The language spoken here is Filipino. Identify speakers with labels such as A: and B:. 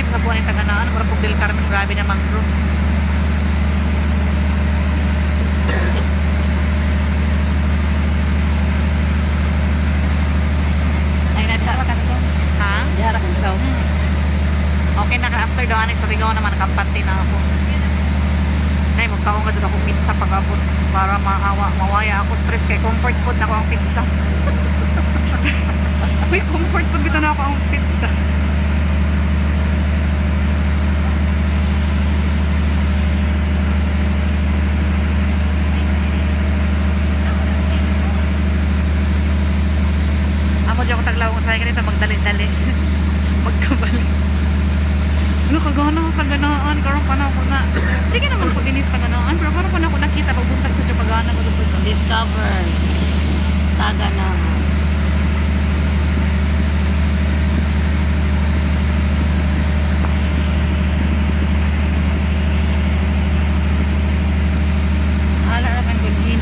A: paganaan. Mura po Del Carmen, grabe na mangrove.
B: Ay, nadara ka to.
A: Ha?
B: Nadara ka to.
A: Okay na ka after doon, sa Rigaw naman, nakampante na ako. Nay, magkaong ka akong pizza pag-abot para maawa, mawaya ako stress kay comfort food na ako ang pizza. Uy, comfort food bitaw na ako ang pizza. Amo di ako taglawang sa ganito magdali-dali. Magkabali. Ano kagana kaganaan karon pa na ako na. Sige naman ko dinit kaganaan pero karon pa na ako nakita pagbuntag sa pagana ko
B: Discover. Taga na.